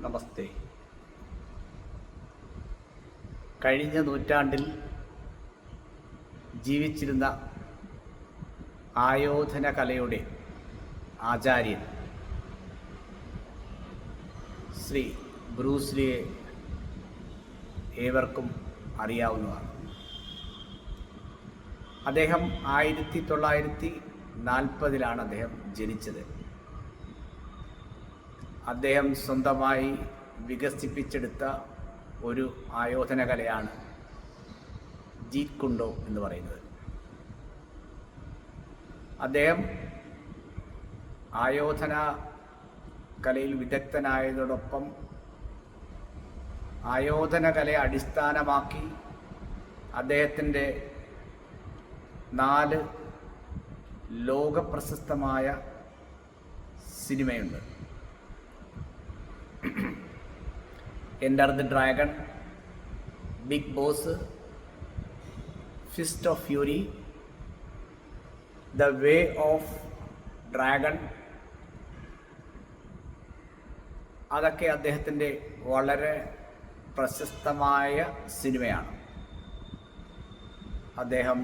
നമസ്തേ. കഴിഞ്ഞ നൂറ്റാണ്ടിൽ ജീവിച്ചിരുന്ന ആയോധന കലയുടെ ആചാര്യൻ ശ്രീ ബ്രൂസ്ലിയെ ഏവർക്കും അറിയാവുന്നതാണ്. അദ്ദേഹം ആയിരത്തി തൊള്ളായിരത്തി നാൽപ്പതിലാണ് അദ്ദേഹം ജനിച്ചത്. അദ്ദേഹം സ്വന്തമായി വികസിപ്പിച്ചെടുത്ത ഒരു ആയോധന കലയാണ് ജീത് കുണ്ടോ എന്ന് പറയുന്നത്. അദ്ദേഹം ആയോധന കലയിൽ വിദഗ്ധനായതോടൊപ്പം ആയോധന കലയെ അടിസ്ഥാനമാക്കി അദ്ദേഹത്തിന്റെ നാല് ലോകപ്രശസ്തമായ സിനിമയുണ്ട്. Enter the dragon big boss fist of fury the way of dragon. അതൊക്കെ അദ്ദേഹത്തിന്റെ വളരെ പ്രശസ്തമായ സിനിമയാണ്. അദ്ദേഹം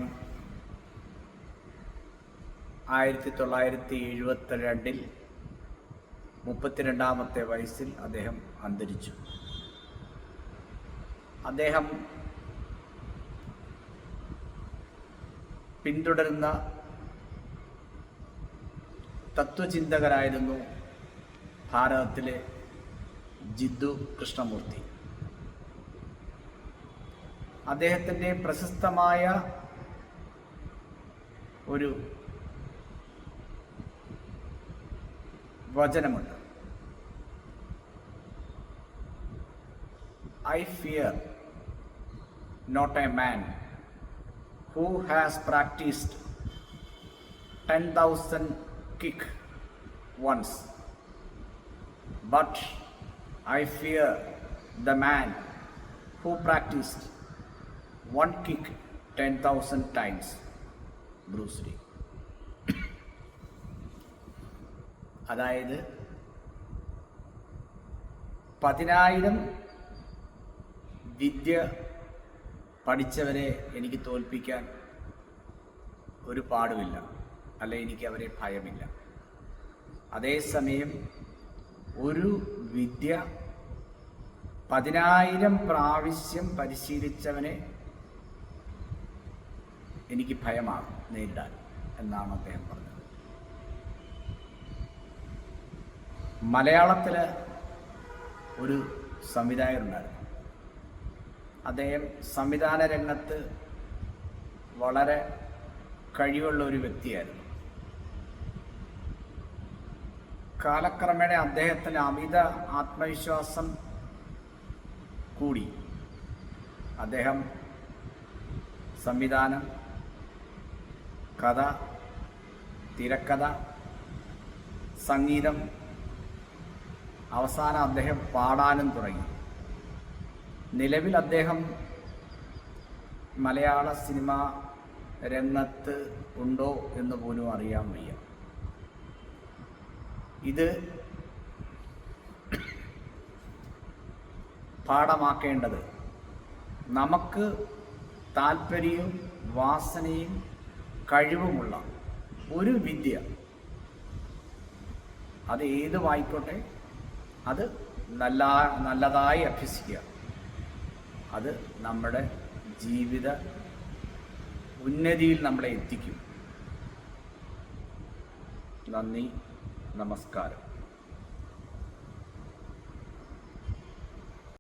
ആയിരത്തി തൊള്ളായിരത്തി എഴുപത്തി രണ്ടിൽ മുപ്പത്തിരണ്ടാമത്തെ വയസ്സിൽ അദ്ദേഹം അന്തരിച്ചു. അദ്ദേഹം പിന്തുടരുന്ന തത്വചിന്തകരായിരുന്നു ഭാരതത്തിലെ ജിദ്ദു കൃഷ്ണമൂർത്തി. അദ്ദേഹത്തിന്റെ പ്രശസ്തമായ ഒരു വചനമുണ്ട് I fear not a man who has practised ten thousand kicks once but I fear the man who practised one kick ten thousand times Bruce Lee അതായത് പതിനായിരം വിദ്യ പഠിച്ചവരെ എനിക്ക് തോൽപ്പിക്കാൻ ഒരു പാടുമില്ല. അല്ല എനിക്ക് അവരെ ഭയമില്ല. അതേസമയം ഒരു വിദ്യ പതിനായിരം പ്രാവശ്യം പരിശീലിച്ചവനെ എനിക്ക് ഭയമാകും നേരിടാൻ എന്നാണ് അദ്ദേഹം പറഞ്ഞത്. മലയാളത്തിൽ ഒരു സംവിധായകനുണ്ടായിരുന്നു അദ്ദേഹം സംവിധാന രംഗത്ത് വളരെ കഴിവുള്ള ഒരു വ്യക്തിയായിരുന്നു. കാലക്രമേണ അദ്ദേഹത്തിന് അമിത ആത്മവിശ്വാസം കൂടി അദ്ദേഹം സംവിധാനം കഥ തിരക്കഥ സംഗീതം അവസാനം അദ്ദേഹം പാടാനും തുടങ്ങി. നിലവിൽ അദ്ദേഹം മലയാള സിനിമ രംഗത്ത് ഉണ്ടോ എന്ന് പോലും അറിയാൻ വയ്യ. ഇത് പാഠമാക്കേണ്ടത് നമുക്ക് താല്പര്യവും വാസനയും കഴിവുമുള്ള ഒരു വിദ്യ അത് ഏതുമായിക്കോട്ടെ അത് നല്ല നല്ലതായി അഭ്യസിക്കുക. അത് നമ്മുടെ ജീവിത ഉന്നതിയിൽ നമ്മളെ എത്തിക്കും. നന്ദി നമസ്കാരം.